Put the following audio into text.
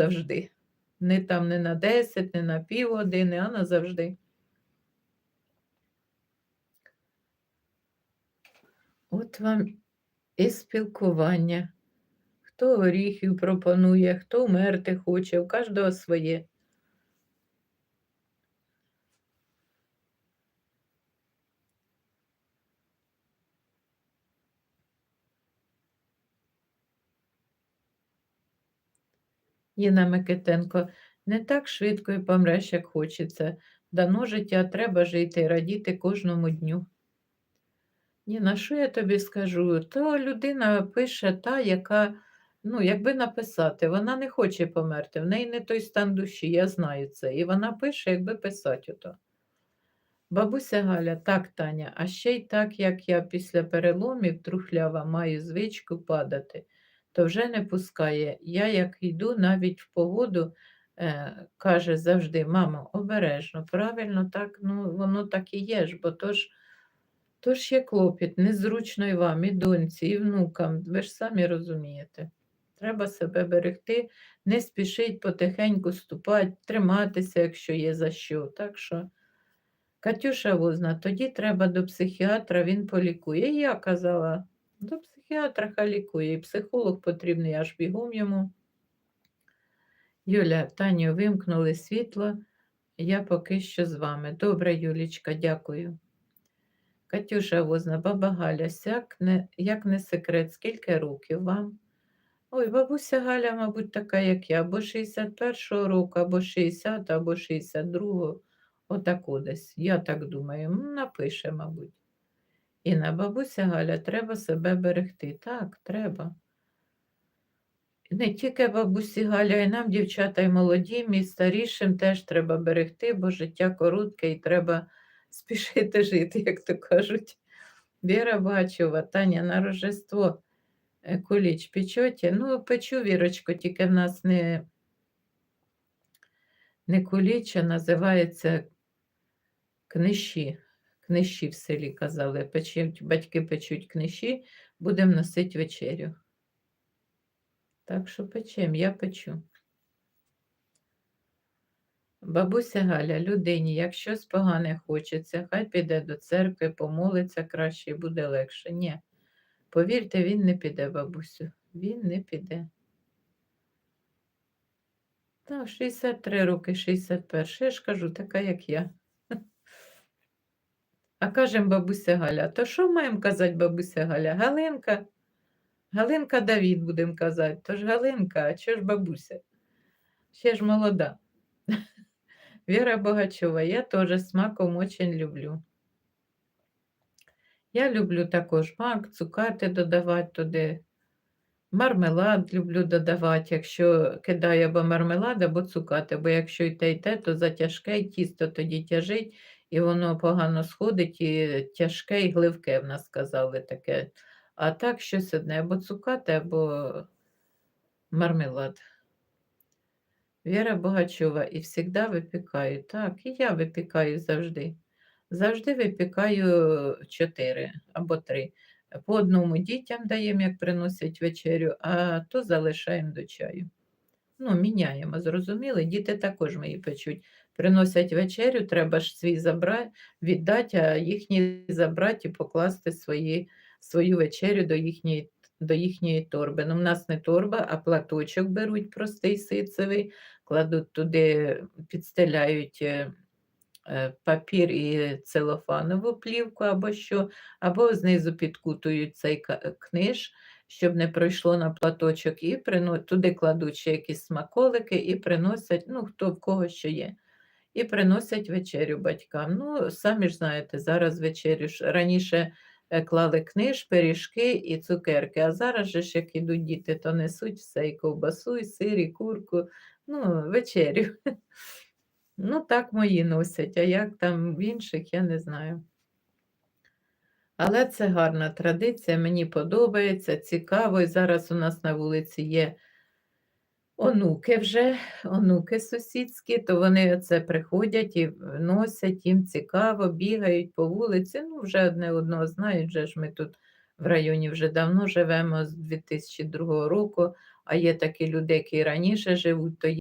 назавжди. Не там не на 10, не на півгодини, а назавжди. От вам і спілкування. Хто горіхів пропонує, хто вмерти хоче, у кожного своє. Ніна Микитенко, не так швидко і помреш, як хочеться. Дано життя треба жити і радіти кожному дню. Ніна, що я тобі скажу? То людина пише та, яка, ну, якби написати, вона не хоче померти, в неї не той стан душі, я знаю це. І вона пише, якби писати ото. Бабуся Галя, так, Таня, а ще й так, як я після переломів трухлява маю звичку падати, то вже не пускає. Я, як йду навіть в погоду, е, каже завжди, мамо, обережно, правильно, так, ну воно так і є ж, бо то ж, то ж є клопіт, незручно і вам, і доньці, і внукам, ви ж самі розумієте. Треба себе берегти, не спішить потихеньку ступати, триматися, якщо є за що. Так що. Катюша Возна, тоді треба до психіатра, він полікує. І я казала, до психіатра хай лікує, і психолог потрібний, аж бігом йому. Юля, Таню, вимкнули світло, я поки що з вами. Добре, Юлічка, дякую. Катюша Возна, баба Галя, сяк не, як не секрет, скільки років вам? Ой, бабуся Галя, мабуть, така, як я, або 61-го року, або 60, або 62-го. Отаку десь, я так думаю, напише, мабуть. І на бабуся Галя треба себе берегти. Так, треба. Не тільки бабусі Галя, і нам, дівчата, і молодім, і старішим теж треба берегти, бо життя коротке і треба спішити жити, як то кажуть. Віра Бачова, Таня на Рождество е, куліч печете? Ну, печу, Вірочко, тільки в нас не, не куліч, а називається книші. Книші в селі казали. Печуть, батьки печуть книші, будемо носити вечерю. Так що печем, я печу. Бабуся Галя, людині, як щось погане хочеться, хай піде до церкви, помолиться краще і буде легше. Ні. Повірте, він не піде, бабусю. Він не піде. Так, 63 роки, 61. Я ж кажу, така, як я. А кажемо бабуся Галя, то що маємо казати бабуся Галя? Галинка, Галинка Давід будемо казати. То ж Галинка, а чого ж бабуся? Ще ж молода. Віра Богачова, я теж смаком очень люблю. Я люблю також мак, цукати додавати туди. Мармелад люблю додавати, якщо кидаю або мармелад, або цукати, бо якщо й те, й те, то затяжке, і тісто тоді тяжить, і воно погано сходить, і тяжке, і гливке, в нас сказали таке. А так щось одне, або цукати, або мармелад. Віра Богачова, і завжди випікаю. Так, і я випікаю завжди. Завжди випікаю чотири або три. По одному дітям даємо, як приносять вечерю, а то залишаємо до чаю. Ну, міняємо, зрозуміли? Діти також мої печуть. Приносять вечерю, треба ж свій забрати, віддати, а їхні забрати і покласти свої, свою вечерю до їхньої до їхньої торби. Ну, в нас не торба, а платочок беруть простий ситцевий, кладуть туди, підстеляють е, папір і целофанову плівку або що, або знизу підкутують цей книж, щоб не пройшло на платочок, і туди кладуть ще якісь смаколики і приносять, ну, хто в кого що є. І приносять вечерю батькам. Ну, самі ж знаєте, зараз вечерю раніше Е, клали книж, пиріжки і цукерки. А зараз же ж, як ідуть діти, то несуть все і ковбасу, і сир, і курку, ну, вечерю. Ну, так мої носять, а як там в інших, я не знаю. Але це гарна традиція, мені подобається, цікаво. І зараз у нас на вулиці є онуки вже, онуки сусідські, то вони це приходять і носять, їм цікаво, бігають по вулиці. Ну, вже одне одного знають, вже ж ми тут в районі вже давно живемо з 2002 року, а є такі люди, які раніше живуть, то